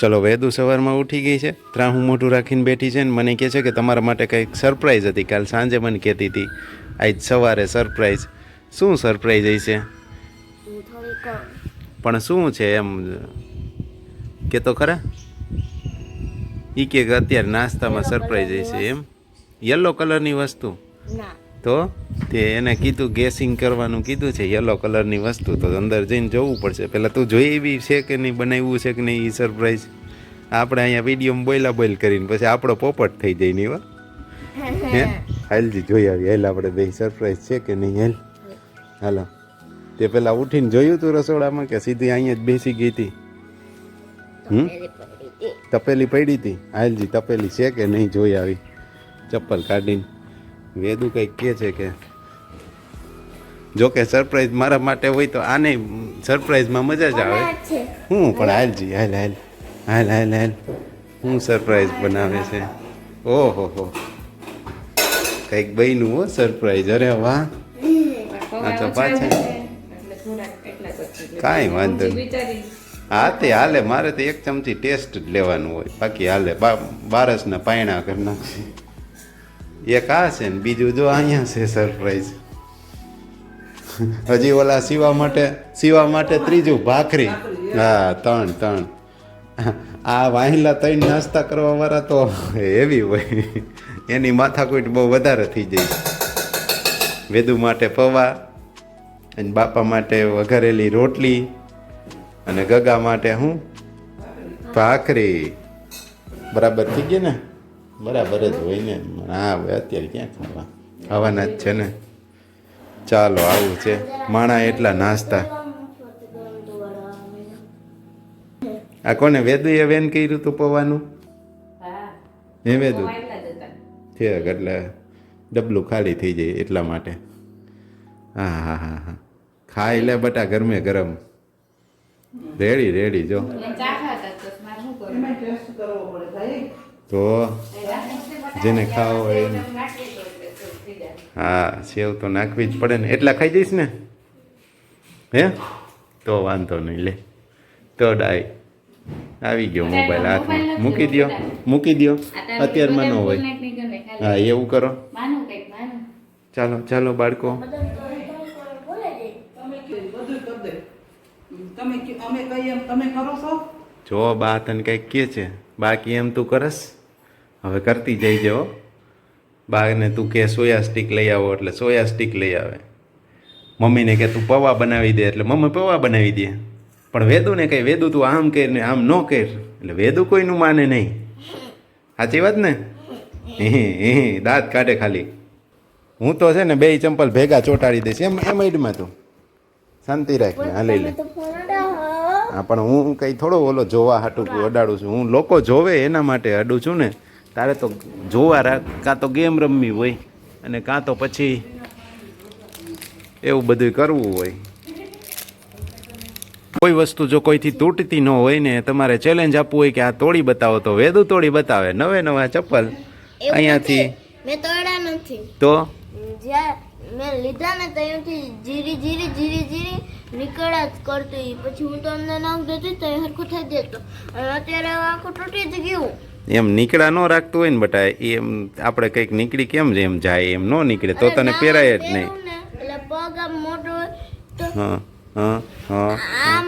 ચલો વેદુ સવારમાં ઉઠી ગઈ છે. ત્યાં હું મોઢું રાખીને બેઠી છે ને મને કહે છે કે તમારા માટે કંઈક સરપ્રાઈઝ હતી. કાલ સાંજે મને કહેતી હતી આજ સવારે સરપ્રાઈઝ શું સરપ્રાઈઝ હશે? પણ શું છે એમ? કે તો ખરા? ઈ કે કે અત્યારે નાસ્તામાં સરપ્રાઈઝ હશે એમ? યલો કલરની વસ્તુ? ના. તો તે એને કીધું ગેસિંગ કરવાનું કીધું છે યલો કલરની વસ્તુ. તો અંદર જઈને જોવું પડશે. પહેલાં તું જોઈ એવી છે કે નહીં બનાવ્યું છે કે નહીં એ સરપ્રાઈઝ આપણે અહીંયા વિડીયોમાં બોયલા બોઈલ કરીને પછી આપણો પોપટ થઈ જાય નહીં વા હે. હાલજી જોઈ આવી. હાલ આપણે બે સરપ્રાઈઝ છે કે નહીં હાલ. હાલો. તે પહેલાં ઉઠીને જોયું તું રસોડામાં કે સીધી અહીંયા જ બેસી ગઈ હતી? હમ? તપેલી પડી હતી. તપેલી પડી હતી હાલજી તપેલી છે કે નહીં જોઈ આવી. ચપ્પલ કાઢીને. વેદુ કંઈક કહે છે કે જો કે સરપ્રાઈઝ મારા માટે હોય તો આને સરપ્રાઈઝમાં મજા જ આવે. હું પણ હાલજી હાલ હાલ. હાલ હાલ હાલ. હું સરપ્રાઈઝ બનાવે છે. ઓહો હો. કંઈક બહેનું હો સરપ્રાઈઝ અરે વાહ. આ તો પાછા. કાંઈ વાંધો હા તે હાલે. મારે તો એક ચમચી ટેસ્ટ જ લેવાનું હોય. બાકી હાલે. બારસના પાયણા કરી નાખશે. એક આ છે ને? બીજું જો અહીંયા છે સરપ્રાઈઝ. હજી ઓલા સીવા માટે સીવા માટે ત્રીજું ભાખરી. હા, ત્રણ ત્રણ. આ વાહિલા ત્રણ નાસ્તા કરવા વાળા તો એવી હોય. એની માથાકૂટ બહુ વધારે થઈ જાય. વેદુ માટે પૌવા, અને બાપા માટે વઘારેલી રોટલી, અને ગગા માટે હું? ભાખરી. બરાબર થઈ ગઈ ને? બરાબર જ હોય ને. હા હવે અત્યારે ક્યાં ખાવા? ખાવાના જ છે ને. ચાલો આવું છે. માણા એટલા નાસ્તા. આ કોને વેદુએ વેન કર્યું તું પવાનું? હે. વેદુ? ઠીક એટલે ડબલું ખાલી થઈ જાય એટલા માટે. હા હા હા હા. ખાઈ લે બટા ગરમે ગરમ. રેડી રેડી જો. તો જેને ખાવો હોય એને. હા સેવ તો નાખવી જ પડે ને. એટલા ખાઈ જઈશ ને? હે? તો વાંધો નહીં લે. તો ડાય. આવી ગયો મોબાઈલ હાથમાં. મૂકી દ્યો. મૂકી દ્યો. અત્યારમાં ન હોય હા એવું કરો. ચાલો ચાલો બાળકો. દે જો બા તને કંઈક કે છે. બાકી એમ તું કરસ. હવે કરતી જઈ જો. બાને તું કે સોયા સ્ટીક લઈ આવો એટલે સોયા સ્ટીક લઈ આવે. મમ્મીને કે તું પૌવા બનાવી દે એટલે મમ્મી પૌવા બનાવી દે. પણ વેદુને કહે, વેદુ તું આમ કર ને આમ ન કર. એટલે વેદુ કોઈનું માને નહીં. સાચી વાત ને? હે દાંત કાઢે ખાલી. હું તો છે ને બે ચંપલ ભેગા ચોંટાડી દઈશ. એમ એમ એડમાં તું. શાંતિ રાખ ને હા, લઈ લે. હા, પણ હું કંઈ થોડો ઓલો જોવા હાટું અડાડું છું. હું લોકો જોવે એના માટે અડું છું ને. તારે તો જોવા રાખ કાં તો ગેમ રમવી હોય અને કાં તો પછી એવું બધું કરવું હોય. કોઈ વસ્તુ જો કોઈથી તૂટતી ન હોય ને તમારે ચેલેન્જ આપવું હોય કે આ તોડી બતાવો તો વેદુ તોડી બતાવે નવે નવા ચપ્પલ. અહીંયાથી મેં તોડ્યા નથી. તો? જ્યાં મેં લીધા ને ત્યાંથી જીરી જીરી જીરી જીરી નીકળ્યા જ કરતી. પછી હું તમને નામ દેતી તો હરખું થઈ જતો. અને અત્યારે આખું તૂટી જ ગયું. એમ નીકળા ન રાખતું હોય ને બટા એમ આપણે કંઈક નીકળી કેમ એમ જાય એમ ન નીકળે તો તને પહેરાય જ નહીં. હા હા હા આમ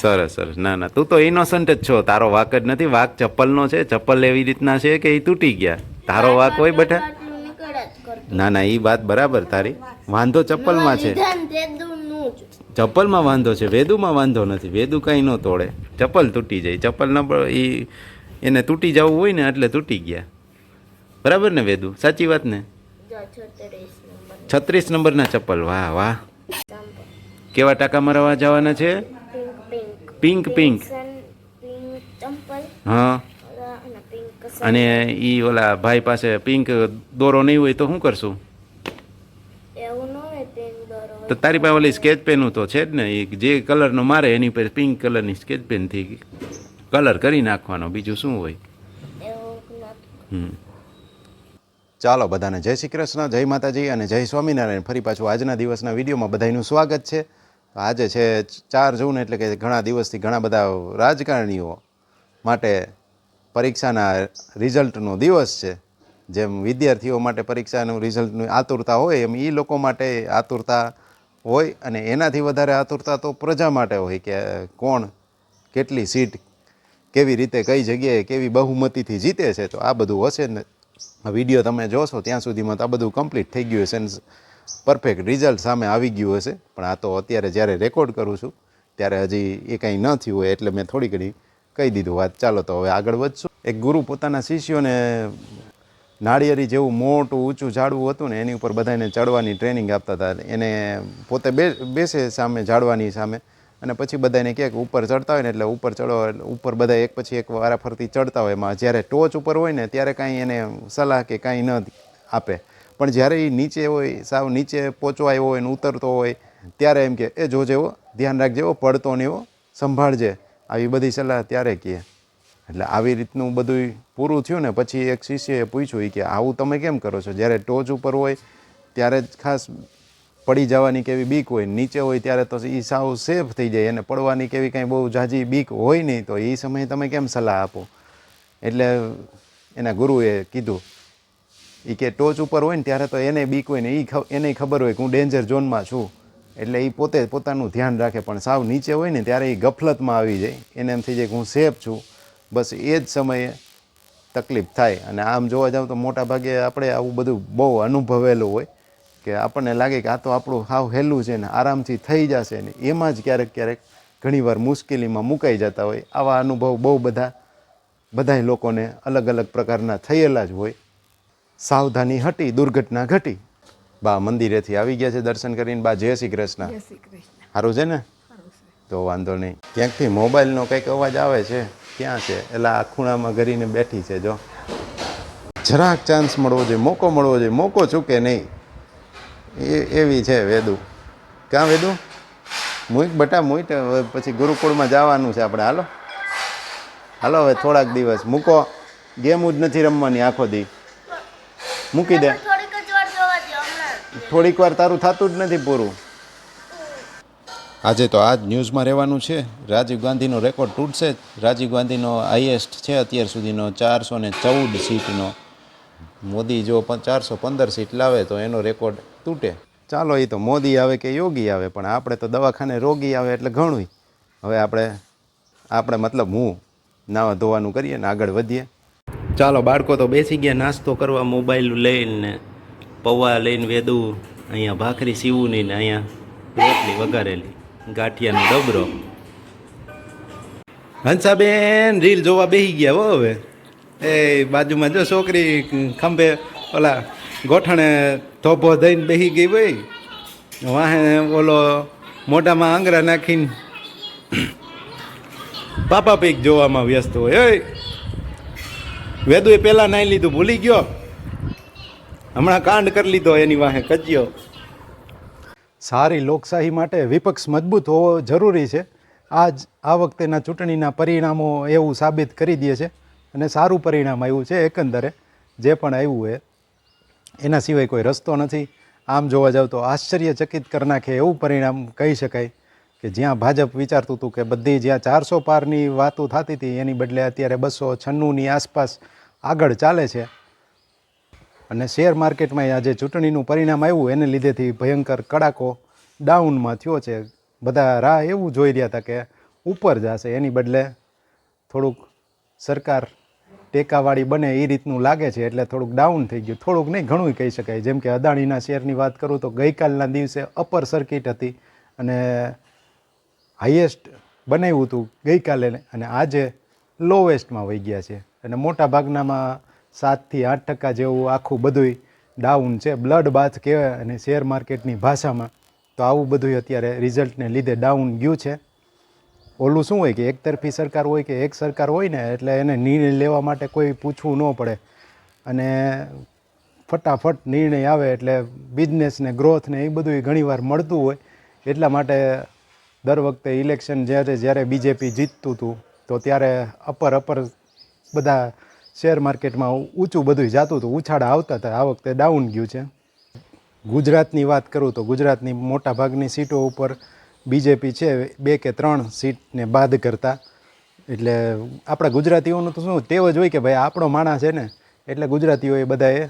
સરસ સરસ. ના ના તું તો ઇનોસન્ટ જ છો. તારો વાક જ નથી. વાક ચપ્પલનો છે. ચપ્પલ એવી રીતના છે કે એ તૂટી ગયા. તારો વાક હોય બેટા. ના ના એ વાત બરાબર તારી. વાંધો ચપ્પલમાં છે. ચપ્પલમાં વાંધો છે વેદુમાં વાંધો નથી વેદુ કાંઈ ન તોડે. ચપ્પલ તૂટી જાય ચપ્પલ ન એ એને તૂટી જવું હોય ને એટલે તૂટી ગયા. બરાબર ને વેદુ? સાચી વાત ને? છત્રીસ નંબરના. ચપ્પલ વાહ વાહ. કેવા ટાકા મરવા જવાના છે? Pink pink. હા. અને ઈ ઓલા ભાઈ પાસે પિંક દોરો નહીં હોય તો શું કરશું એવું ન હોય પિંક દોરો તો તારી પાસે ઓલી સ્કેચ પેનું તો છે જ ને, એ જે કલરનો મારે એની પર પિંક કલરની સ્કેચ પેનથી કલર કરી નાખવાનો. બીજું શું હોય? ચાલો, બધાને જય શ્રી કૃષ્ણ, જય માતાજી અને જય સ્વામિનારાયણ. ફરી પાછું આજના દિવસના વિડીયોમાં બધાનું સ્વાગત છે. આજે છે ચાર જૂન એટલે કે ઘણા દિવસથી ઘણા બધા રાજકારણીઓ માટે પરીક્ષાના રિઝલ્ટનો દિવસ છે. જેમ વિદ્યાર્થીઓ માટે પરીક્ષાનું રિઝલ્ટની આતુરતા હોય, એમ એ લોકો માટે આતુરતા હોય અને એનાથી વધારે આતુરતા તો પ્રજા માટે હોય કે કોણ કેટલી સીટ કેવી રીતે કઈ જગ્યાએ કેવી બહુમતીથી જીતે છે, તો આ બધું હશે ને. વીડિયો તમે જોશો ત્યાં સુધીમાં તો આ બધું કમ્પ્લીટ થઈ ગયું હશે પરફેક્ટ રિઝલ્ટ સામે આવી ગયું હશે. પણ આ તો અત્યારે જ્યારે રેકોર્ડ કરું છું, ત્યારે હજી એ કંઈ ન થયું હોય એટલે મેં થોડી ઘણી કહી દીધું. વાત ચાલો તો હવે આગળ વધશું. એક ગુરુ પોતાના શિષ્યોને નાળિયેરી જેવું મોટું ઊંચું ઝાડવું હતું ને, એની ઉપર બધાને ચડવાની ટ્રેનિંગ આપતા હતા. એને પોતે બે, બેસે સામે ઝાડવાની સામે અને પછી બધાને કહે કે ઉપર ચડતા હોય ને, એટલે ઉપર ચડો, ઉપર બધા એક પછી એક વારા ફરતી ચડતા હોય. એમાં જ્યારે ટોચ ઉપર હોય ને, ત્યારે કાંઈ એને સલાહ કે કાંઈ ન આપે. પણ જ્યારે એ નીચે હોય, સાવ નીચે પહોંચવા હોય ને ઉતરતો હોય, ત્યારે એમ કે, એ જોજે હો ધ્યાન રાખજે હો, પડતો ને એવો, સંભાળજે. આવી બધી સલાહ ત્યારે કહે. એટલે આવી રીતનું બધું પૂરું થયું ને, પછી એક શિષ્યએ પૂછ્યું કે, આવું તમે કેમ કરો છો? જ્યારે ટોચ ઉપર હોય, ત્યારે જ ખાસ પડી જવાની કેવી બીક હોય, નીચે હોય ત્યારે તો એ સાવ સેફ થઈ જાય, અને પડવાની કેવી કાંઈ બહુ ઝાઝી બીક હોય નહીં, તો એ સમયે તમે કેમ સલાહ આપો? એટલે એના ગુરુએ કીધું એ કે ટોચ ઉપર હોય ને, ત્યારે તો એને બીક હોય ને એ એને ખબર હોય કે હું ડેન્જર ઝોનમાં છું. એટલે એ પોતે પોતાનું ધ્યાન રાખે, પણ સાવ નીચે હોય ને, ત્યારે એ ગફલતમાં આવી જાય, એને એમ થઈ જાય કે હું સેફ છું. બસ એ જ સમયે તકલીફ થાય. અને આમ જોવા જાવ તો મોટા ભાગે આપણે આવું બધું બહુ અનુભવેલું હોય કે આપણને લાગે કે આ તો આપણું હાવ હેલું છે ને આરામથી થઈ જશે ને એમાં જ ક્યારેક ક્યારેક ઘણીવાર મુશ્કેલીમાં મુકાઈ જતા હોય. આવા અનુભવ બહુ બધા બધાય લોકોને અલગ અલગ પ્રકારના થયેલા જ હોય. સાવધાની હટી દુર્ઘટના ઘટી. બા મંદિરેથી આવી ગયા છે દર્શન કરીને. બા જય શ્રી કૃષ્ણ. જય શ્રી કૃષ્ણ. સારું છે ને? તો વાંધો નહીં. ક્યાંકથી? મોબાઈલનો કંઈક અવાજ આવે છે. ક્યાં છે? એટલે આ ખૂણામાં ઘરીને બેઠી છે જો. જરાક ચાન્સ મળવો જોઈએ મોકો મળવો જોઈએ મોકો ચૂકે નહીં. એ એવી છે વેદુ. ક્યાં વેદુ? મુઈક બટા મુઈટ પછી ગુરુકુળમાં જવાનું છે આપણે. હાલો. હાલો હવે થોડાક દિવસ. મૂકો. ગેમ જ નથી રમવાની આખો દી. મૂકી દે. થોડીક વાર તારું થતું જ નથી પૂરું. આજે તો આ જ ન્યૂઝમાં રહેવાનું છે. રાજીવ ગાંધીનો રેકોર્ડ તૂટશે જ. રાજીવ ગાંધીનો હાઈએસ્ટ છે અત્યાર સુધીનો ચારસો ને ચૌદ સીટનો. મોદી જો ચારસો પંદર સીટ લાવે તો એનો રેકોર્ડ તૂટે. ચાલો એ તો મોદી આવે કે યોગી આવે, પણ આપણે તો દવાખાને રોગી આવે એટલે ઘણું હવે આપણે આપણે મતલબ હું નાવા ધોવાનું કરીએ ને આગળ વધીએ. ચાલો, બાળકો તો બેસી ગયા, નાસ્તો કરવા, મોબાઈલ લઈને, પૌવા લઈને વેદું, અહીંયા ભાખરી સીવું નહીં ને અહીંયા રોટલી વઘારેલી. ગાંઠિયાનો ડબરો. હંસાબેન, રીલ જોવા બેસી ગયા હો હવે. એ બાજુમાં જો છોકરી ખંભે ઓલા ગોઠણે ધોભો દઈને બેસી ગઈ ભાઈ વાહે ઓલો મોઢામાં આંગળા નાખીને પાપા પીક જોવામાં વ્યસ્ત હોય. એ વેદુએ પહેલાં નાઈ લીધું, ભૂલી ગયો. હમણાં કાંડ કરી લીધો એની વાહે કજ્યો. સારી લોકશાહી માટે વિપક્ષ મજબૂત હોવો જરૂરી છે. આ જ આ વખતેના ચૂંટણીના પરિણામો એવું સાબિત કરી દે છે અને સારું પરિણામ આવ્યું છે એકંદરે. જે પણ આવ્યું એ, એના સિવાય કોઈ રસ્તો નથી. આમ જોવા જાવ તો આશ્ચર્યચકિત કરી નાખે એવું પરિણામ કહી શકાય કે જ્યાં ભાજપ વિચારતું હતું કે બધી જ્યાં ચારસો પારની વાતો થતી હતી, એની બદલે અત્યારે બસો છન્નુંની આસપાસ આગળ ચાલે છે. અને શેર માર્કેટમાં આજે ચૂંટણીનું પરિણામ આવ્યું, એને લીધેથી ભયંકર કડાકો ડાઉનમાં થયો છે. બધા રાહ એવું જોઈ રહ્યા હતા કે ઉપર જશે. એની બદલે થોડુંક સરકાર ટેકાવાળી બને એ રીતનું લાગે છે, એટલે થોડુંક ડાઉન થઈ ગયું. થોડુંક નહીં ઘણું કહી શકાય. જેમ કે અદાણીના શેરની વાત કરું તો ગઈકાલના દિવસે અપર સર્કિટ હતી અને હાઈએસ્ટ બનાવ્યું હતું ગઈકાલે અને આજે લોવેસ્ટમાં વહી ગયા છે. અને મોટા ભાગનામાં સાતથી આઠ ટકા જેવું આખું બધુંય ડાઉન છે. બ્લડ બાથ કહેવાય અને શેર માર્કેટની ભાષામાં તો આવું બધું અત્યારે રિઝલ્ટને લીધે ડાઉન ગયું છે. ઓલું શું હોય કે એકતરફી સરકાર હોય કે એક સરકાર હોય ને એટલે એને નિર્ણય લેવા માટે કોઈ પૂછવું ન પડે. અને ફટાફટ નિર્ણય આવે એટલે બિઝનેસને ગ્રોથને એ બધું ઘણીવાર મળતું હોય. એટલા માટે દર વખતે ઇલેક્શન જ્યારે જ્યારે બીજેપી જીતતું હતું, તો ત્યારે અપર અપર બધા શેર માર્કેટમાં ઊંચું બધું જતું હતું. ઉછાળા આવતા હતા. આ વખતે ડાઉન ગયું છે. ગુજરાતની વાત કરું તો ગુજરાતની મોટાભાગની સીટો ઉપર બીજેપી છે. બે કે ત્રણ સીટને બાદ કરતા. એટલે આપણા ગુજરાતીઓનું તો શું, તેવ જ હોય કે ભાઈ આપણો માણસ છે ને, એટલે ગુજરાતીઓએ બધાએ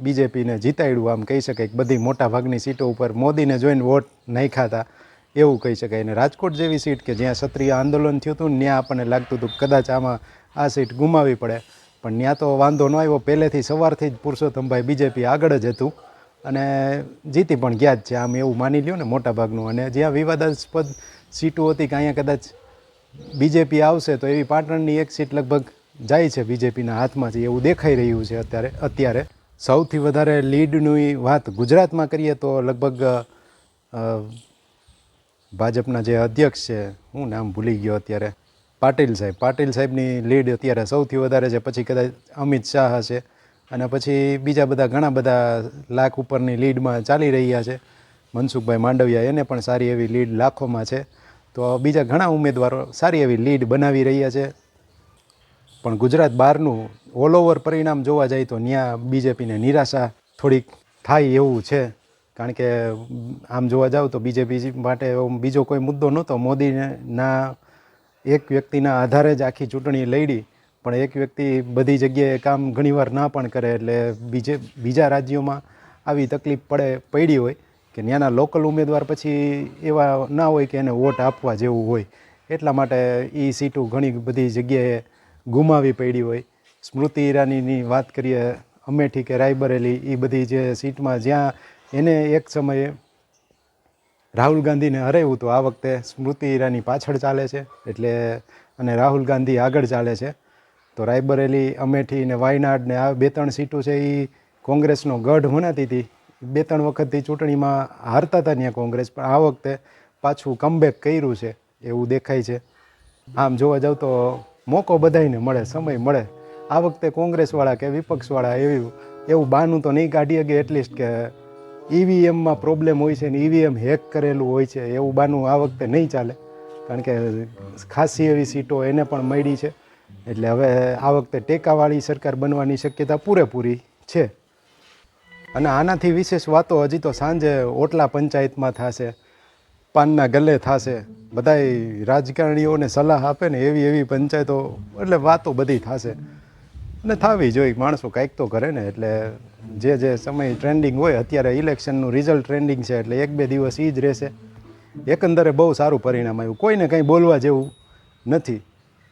બીજેપીને જીતાડ્યું. આમ કહી શકાય કે બધી મોટા ભાગની સીટો ઉપર મોદીને જોઈને વોટ નહીં ખાતા એવું કહી શકાય. અને રાજકોટ જેવી સીટ કે જ્યાં ક્ષત્રિય આંદોલન થયું હતું ત્યાં આપણને લાગતું હતું કદાચ આમાં આ સીટ ગુમાવી પડે. પણ ત્યાં તો વાંધો ન આવ્યો. પહેલેથી સવારથી જ પુરુષોત્તમભાઈ બીજેપી આગળ જ હતું. અને જીતી પણ ગયા જ છે. આમ એવું માની લ્યો ને મોટા ભાગનું અને જ્યાં વિવાદાસ્પદ સીટો હતી કે અહીંયા કદાચ બીજેપી આવશે તો એવી પાટણની એક સીટ લગભગ જાય છે બીજેપીના હાથમાંથી. એવું દેખાઈ રહ્યું છે અત્યારે અત્યારે. સૌથી વધારે લીડની વાત ગુજરાતમાં કરીએ તો લગભગ ભાજપના જે અધ્યક્ષ છે, હું નામ ભૂલી ગયો અત્યારે. પાટીલ સાહેબ. પાટીલ સાહેબની લીડ અત્યારે સૌથી વધારે છે. પછી કદાચ અમિત શાહ છે. અને પછી બીજા બધા ઘણા બધા લાખ ઉપરની લીડમાં ચાલી રહ્યા છે. મનસુખભાઈ માંડવિયા એને પણ સારી એવી લીડ લાખોમાં છે. તો બીજા ઘણા ઉમેદવારો સારી એવી લીડ બનાવી રહ્યા છે. પણ ગુજરાત બહારનું ઓલ ઓવર પરિણામ જોવા જાય તો ત્યાં બીજેપીને નિરાશા થોડીક થાય એવું છે. કારણ કે આમ જોવા જાવ તો બીજેપી માટે બીજો કોઈ મુદ્દો નહોતો. મોદીને ના એક વ્યક્તિના આધારે જ આખી ચૂંટણી લડી, પણ એક વ્યક્તિ બધી જગ્યાએ કામ ઘણીવાર ના પણ કરે એટલે બીજે, બીજા રાજ્યોમાં આવી તકલીફ પડે, પડી હોય કે ત્યાંના લોકલ ઉમેદવાર પછી એવા ના હોય કે એને વોટ આપવા જેવું હોય. એટલા માટે એ સીટો ઘણી બધી જગ્યાએ ગુમાવી પડી હોય. સ્મૃતિ ઈરાનીની વાત કરીએ, અમેઠી કે રાયબરેલી એ બધી જે સીટમાં જ્યાં એને એક સમયે રાહુલ ગાંધીને હરાવ્યું તો આ વખતે સ્મૃતિ ઈરાની પાછળ ચાલે છે, એટલે અને રાહુલ ગાંધી આગળ ચાલે છે. તો રાયબરેલી, અમેઠી ને વાયનાડ ને આ બે ત્રણ સીટો છે એ કોંગ્રેસનો ગઢ મનાતી હતી. બે ત્રણ વખતથી ચૂંટણીમાં હારતા હતા ત્યાં કોંગ્રેસ, પણ આ વખતે પાછું કમબેક કર્યું છે એવું દેખાય છે. આમ જોવા જાવ તો મોકો બધાયને મળે, સમય મળે. આ વખતે કોંગ્રેસવાળા કે વિપક્ષવાળા એવી એવું બાનું તો નહીં કાઢી શકે, એટલીસ્ટ કે ઈવીએમમાં પ્રોબ્લેમ હોય છે ને ઈવીએમ હેક કરેલું હોય છે, એવું બાનું આ વખતે નહીં ચાલે. કારણ કે ખાસી એવી સીટો એને પણ મળી છે. એટલે હવે આ વખતે ટેકાવાળી સરકાર બનવાની શક્યતા પૂરેપૂરી છે. અને આનાથી વિશેષ વાતો હજી તો સાંજે ઓટલા પંચાયતમાં થશે, પાનના ગલે થશે. બધાય રાજકારણીઓને સલાહ આપે ને એવી એવી પંચાયતો, એટલે વાતો બધી થશે. અને થવી જોઈએ માણસો કાંઈક તો કરે ને, એટલે જે જે સમય ટ્રેન્ડિંગ હોય, અત્યારે ઇલેક્શનનું રિઝલ્ટ ટ્રેન્ડિંગ છે, એટલે એક બે દિવસ એ જ રહેશે. એકંદરે બહુ સારું પરિણામ આવ્યું. કોઈને કંઈ બોલવા જેવું નથી.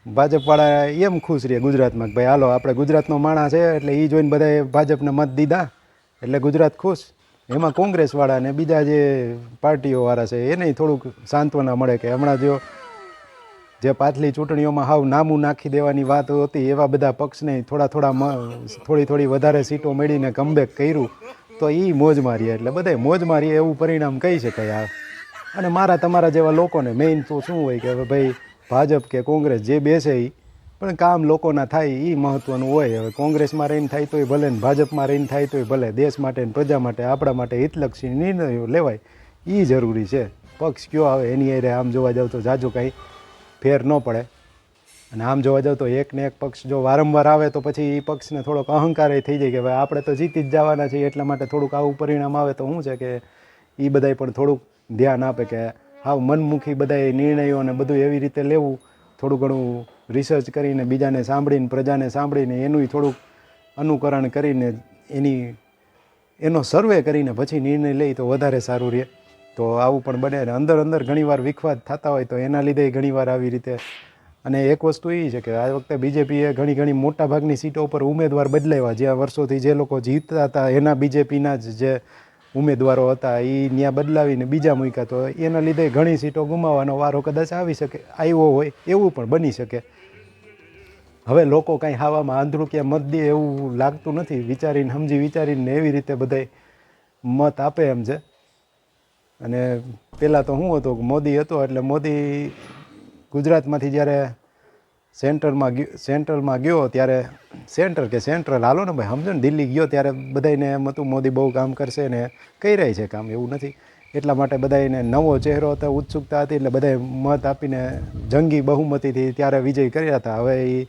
ભાજપવાળા એમ ખુશ રહે ગુજરાતમાં કે ભાઈ, હાલો, આપણે ગુજરાતનો માણસ છે, એટલે એ જોઈને બધાએ ભાજપને મત દીધા, એટલે ગુજરાત ખુશ. એમાં કોંગ્રેસવાળા અને બીજા જે પાર્ટીઓવાળા છે, એને થોડુંક સાંત્વના મળે કે હમણાં જો જે પાછલી ચૂંટણીઓમાં હાવ નામું નાખી દેવાની વાત હતી, એવા બધા પક્ષને થોડા થોડા થોડી થોડી વધારે સીટો મેળીને કમબેક કર્યું, તો એ મોજ મારીએ એટલે બધા મોજ મારીએ એવું પરિણામ કહી શકાય આ. અને મારા તમારા જેવા લોકોને મેઇન તો શું હોય કે હવે ભાઈ, ભાજપ કે કોંગ્રેસ જે બેસે એ પણ કામ લોકોના થાય એ મહત્ત્વનું હોય. હવે કોંગ્રેસમાં રહીને થાય તોય ભલે ને ભાજપમાં રહીને થાય તોય ભલે, દેશ માટે ને પ્રજા માટે, આપણા માટે હિતલક્ષી નિર્ણયો લેવાય એ જરૂરી છે. પક્ષ કયો આવે એની હારે આમ જોવા જાવ તો જાજુ કાંઈ ફેર ન પડે. અને આમ જોવા જાવ તો એક ને એક પક્ષ જો વારંવાર આવે તો પછી એ પક્ષને થોડોક અહંકાર થઈ જાય કે ભાઈ આપણે તો જીતી જ જવાના છીએ એટલા માટે થોડુંક આવું પરિણામ આવે તો શું છે કે એ બધાય પણ થોડુંક ધ્યાન આપે કે હાવ મનમુખી બધાય નિર્ણયો અને બધું એવી રીતે લેવું. થોડું ઘણું રિસર્ચ કરીને બીજાને સાંભળીને, પ્રજાને સાંભળીને એનુંય થોડુંક અનુકરણ કરીને એની, એનો સર્વે કરીને પછી નિર્ણય લઈ તો વધારે સારું રહે. તો આવું પણ બને અને અંદર અંદર ઘણીવાર વિખવાદ થતા હોય તો એના લીધે ઘણીવાર આવી રીતે અને એક વસ્તુ એ છે કે આ વખતે બીજેપીએ ઘણી ઘણી મોટા ભાગની સીટો ઉપર ઉમેદવાર બદલાવ્યા. જ્યાં વર્ષોથી જે લોકો જીતતા હતા, એના બીજેપીના જ જે ઉમેદવારો હતા એ ત્યાં બદલાવીને બીજા મૂક્યા. તો એના લીધે ઘણી સીટો ગુમાવવાનો વારો કદાચ આવી શકે, આવ્યો હોય એવું પણ બની શકે. હવે લોકો કાંઈ હાવામાં આંધળું કે મત દે એવું લાગતું નથી. વિચારીને, સમજી વિચારીને એવી રીતે બધાય મત આપે એમ છે. અને પહેલાં તો શું હતું મોદી હતો એટલે મોદી ગુજરાતમાંથી જ્યારે સેન્ટરમાં ગયો, સેન્ટ્રલમાં ગયો ત્યારે સેન્ટર કે સેન્ટ્રલ હાલો ને ભાઈ, સમજો ને, દિલ્હી ગયો ત્યારે બધાને એમ હતું મોદી બહુ કામ કરશે ને કહી રહી છે કામ, એવું નથી. એટલા માટે બધાને નવો ચહેરો હતો, ઉત્સુકતા હતી એટલે બધાએ મત આપીને જંગી બહુમતીથી ત્યારે વિજય કર્યા હતા. હવે એ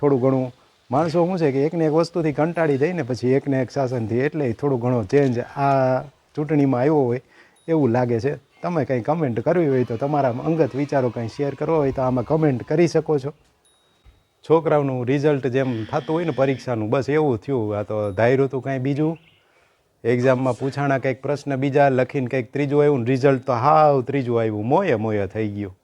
થોડું ઘણું, માણસો શું છે કે એકને એક વસ્તુથી કંટાળી જઈને પછી એકને એક શાસનથી એટલે થોડું ઘણો ચેન્જ આ ચૂંટણીમાં આવ્યો હોય. એવું લાગે છે. તમે કંઈ કમેન્ટ કરવી હોય તો તમારા અંગત વિચારો કંઈ શેર કરવો હોય તો આમાં કમેન્ટ કરી શકો છો. છોકરાઓનું રિઝલ્ટ જેમ થતું હોય ને પરીક્ષાનું, બસ એવું થયું. આ તો ધાર્યું હતું કાંઈ બીજું. એક્ઝામમાં પૂછાણા કંઈક પ્રશ્ન બીજા, લખીને કંઈક ત્રીજું આવ્યું રિઝલ્ટ તો હાવ ત્રીજું આવ્યું. મોયે મોયે થઈ ગયું.